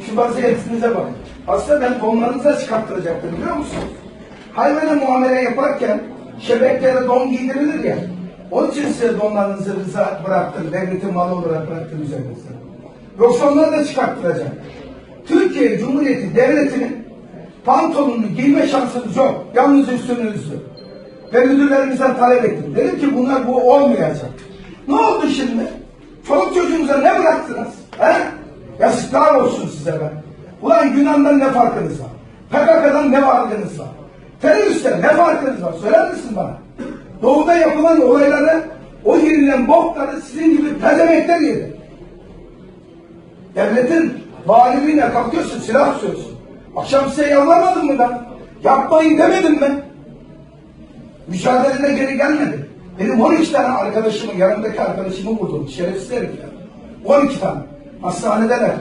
Şu vaziyetinize bakın. Aslında ben donlarınıza çıkarttıracaktım biliyor musunuz? Hayvana muamele yaparken şebeklere don giydirilir ya. Onun için size donlarınızı rıza bıraktım. Devletin malı olarak bıraktım üzerinizde. Yoksa onları da çıkarttıracağım. Türkiye Cumhuriyeti Devleti'nin pantolonunu giyme şansınız yok. Yalnız üstünüzü. Ben müdürlerimizden talep ettim. Dedim ki bunlar bu olmayacak. Ne oldu şimdi? Çoluk çocuğunuza ne bıraktınız? He? Yazıklar olsun size be. Ulan Yunan'dan ne farkınız var? PKK'dan ne farkınız var? Teröristten ne farkınız var? Söyler misin bana? Doğuda yapılan olayları, o yenilen bokları sizin gibi pezemekler yedi. Devletin valiliğine kalkıyorsun, silah tutuyorsun. Akşam size yalvarmadım mı ben? Yapmayın demedim mi? Mücadelede geri gelmedi. Benim 12 tane arkadaşımı, yanımdaki arkadaşımı vurdum. Şerefsiz herifler. 12 tane. Hastanedeler.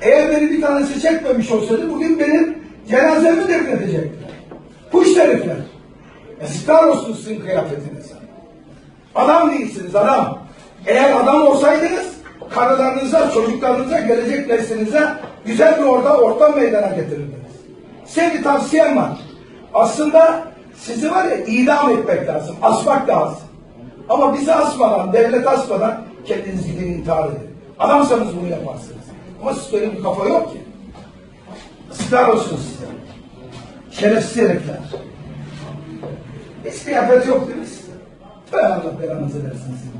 Eğer beni bir tanesi çekmemiş olsaydı bugün benim cenazemi devredecekler. Kuş herifler. Yazıklar olsun sizin kıyafetinize. Adam değilsiniz adam. Eğer adam olsaydınız karılarınıza, çocuklarınıza, gelecek neslinize güzel bir orada ortam meydana getirirdiniz. Size bir tavsiyem var. Aslında sizi var ya idam etmek lazım, asmak lazım. Ama bizi asmadan, devlet asmadan kendiniz gidin intihar edin. Adamsanız bunu yaparsınız. Ama siz böyle bir kafa yok ki. Sıklar olsun size. Şerefsiz herifler. Hiç kıyafet yok değil mi? Tövbe Allah belanızı versin sizin.